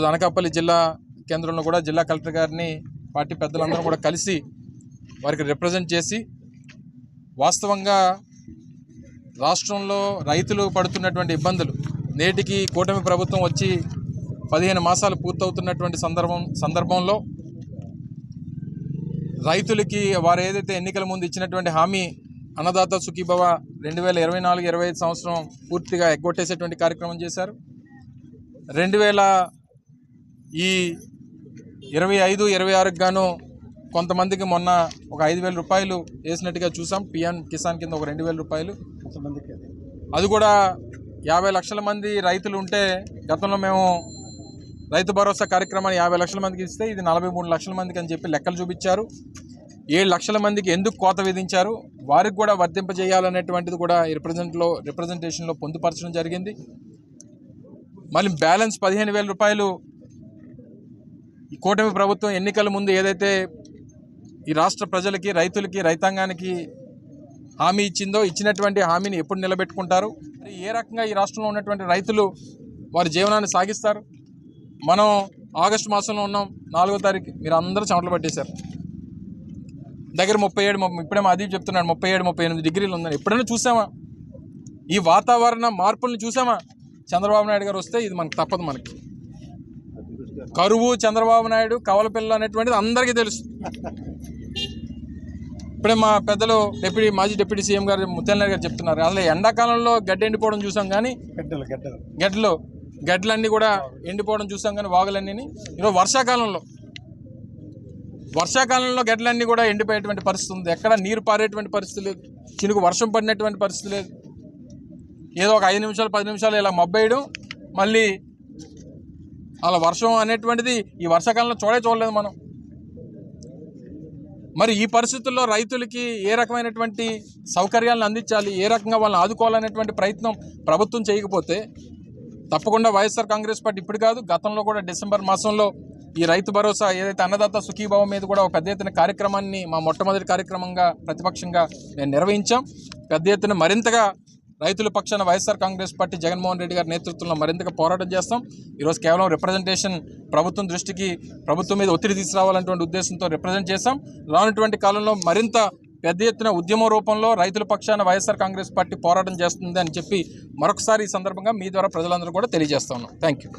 ఈరోజు అనకాపల్లి జిల్లా కేంద్రంలో కూడా జిల్లా కలెక్టర్ గారిని పార్టీ పెద్దలందరూ కూడా కలిసి వారికి రిప్రజెంట్ చేసి వాస్తవంగా రాష్ట్రంలో రైతులు పడుతున్నటువంటి ఇబ్బందులు నేటికి కూటమి ప్రభుత్వం వచ్చి పదిహేను మాసాలు పూర్తవుతున్నటువంటి సందర్భం సందర్భంలో రైతులకి వారు ఏదైతే ఎన్నికల ముందు ఇచ్చినటువంటి హామీ అన్నదాత సుఖీభవ రెండు వేల ఇరవై నాలుగు ఇరవై ఐదు సంవత్సరం పూర్తిగా ఎగ్గొట్టేసేటువంటి కార్యక్రమం చేశారు. రెండు వేల ఈ ఇరవై ఐదు ఇరవై ఆరుకు గాను కొంతమందికి మొన్న ఒక ఐదు వేల రూపాయలు వేసినట్టుగా చూసాం. పిఎం కిసాన్ కింద ఒక రెండు వేల రూపాయలు. అది. కూడా యాభై లక్షల మంది రైతులు ఉంటే గతంలో మేము రైతు భరోసా కార్యక్రమాన్ని యాభై లక్షల మందికి ఇస్తే ఇది నలభై మూడు లక్షల మందికి అని చెప్పి లెక్కలు చూపించారు. ఏడు లక్షల మందికి ఎందుకు కోత విధించారు? వారికి కూడా వర్తింపజేయాలనేటువంటిది కూడా రిప్రజెంట్లో రిప్రజెంటేషన్లో పొందుపరచడం జరిగింది. మళ్ళీ బ్యాలెన్స్ పదిహేను వేల రూపాయలు ఈ కూటమి ప్రభుత్వం ఎన్నికల ముందు ఏదైతే ఈ రాష్ట్ర ప్రజలకి రైతులకి రైతాంగానికి హామీ ఇచ్చిందో ఇచ్చినటువంటి హామీని ఎప్పుడు నిలబెట్టుకుంటారు? ఏ రకంగా ఈ రాష్ట్రంలో ఉన్నటువంటి రైతులు వారి జీవనాన్ని సాగిస్తారు? మనం ఆగస్టు మాసంలో ఉన్నాం నాలుగో తారీఖు మీరు అందరూ చెమటలు పట్టేశారు. దగ్గర ముప్పై ఏడు ముప్పై- ఇప్పుడే మా అదీప్ చెప్తున్నాడు ముప్పై ఏడు ముప్పై ఎనిమిది డిగ్రీలు ఉందని. ఎప్పుడైనా చూసామా? ఈ వాతావరణ మార్పుల్ని చూసామా? చంద్రబాబు నాయుడు గారు వస్తే ఇది మనకు తప్పదు మనకి. కరువు చంద్రబాబు నాయుడు కవల పిల్ల అనేటువంటిది అందరికీ తెలుసు. ఇప్పుడే మా పెద్దలు డిప్యూటీ మాజీ డిప్యూటీ సీఎం గారు ముత్యాలనాయుడు గారు చెప్తున్నారు. అసలు ఎండాకాలంలో గడ్డ ఎండిపోవడం చూసాం కానీ గడ్డలు గడ్డలు. గడ్డలు గడ్డలన్నీ కూడా ఎండిపోవడం చూసాం కానీ వాగులన్నీ ఈరోజు వర్షాకాలంలో వర్షాకాలంలో గడ్డలన్నీ కూడా ఎండిపోయేటువంటి పరిస్థితి ఉంది. ఎక్కడ నీరు పారేటువంటి పరిస్థితి లేదు. చినుకు వర్షం పడినటువంటి పరిస్థితి లేదు. ఏదో ఒక ఐదు నిమిషాలు పది నిమిషాలు ఇలా మబ్బేయడం మళ్ళీ అలా వర్షం అనేటువంటిది ఈ వర్షాకాలంలో చూడే చూడలేదు మనం. మరి ఈ పరిస్థితుల్లో రైతులకి ఏ రకమైనటువంటి సౌకర్యాలను అందించాలి ఏ రకంగా వాళ్ళని ఆదుకోవాలనేటువంటి ప్రయత్నం ప్రభుత్వం చేయకపోతే తప్పకుండా వైఎస్ఆర్ కాంగ్రెస్ పార్టీ ఇప్పుడు కాదు గతంలో కూడా డిసెంబర్ మాసంలో ఈ రైతు భరోసా ఏదైతే అన్నదాత సుఖీభావం మీద కూడా ఒక పెద్ద ఎత్తున కార్యక్రమాన్ని మా మొట్టమొదటి కార్యక్రమంగా ప్రతిపక్షంగా నేను నిర్వహించాం. పెద్ద ఎత్తున మరింతగా రైతుల పక్షాన YSR Congress party Jaganmohan Reddy గారి నేతృత్వంలో మరింతగా పోరాటం చేస్తాం. ఈరోజు కేవలం రిప్రజెంటేషన్ ప్రభుత్వం దృష్టికి ప్రభుత్వం మీద ఒత్తిడి తీసుకురావాలనేటువంటి ఉద్దేశంతో రిప్రజెంట్ చేస్తాం రానటువంటి కాలంలో మరింత పెద్ద ఎత్తున ఉద్యమ రూపంలో రైతుల పక్షాన వైఎస్ఆర్ కాంగ్రెస్ పార్టీ పోరాటం చేస్తుంది అని చెప్పి మరొకసారి ఈ సందర్భంగా మీ ద్వారా ప్రజలందరూ కూడా తెలియజేస్తా ఉన్నాం. Thank you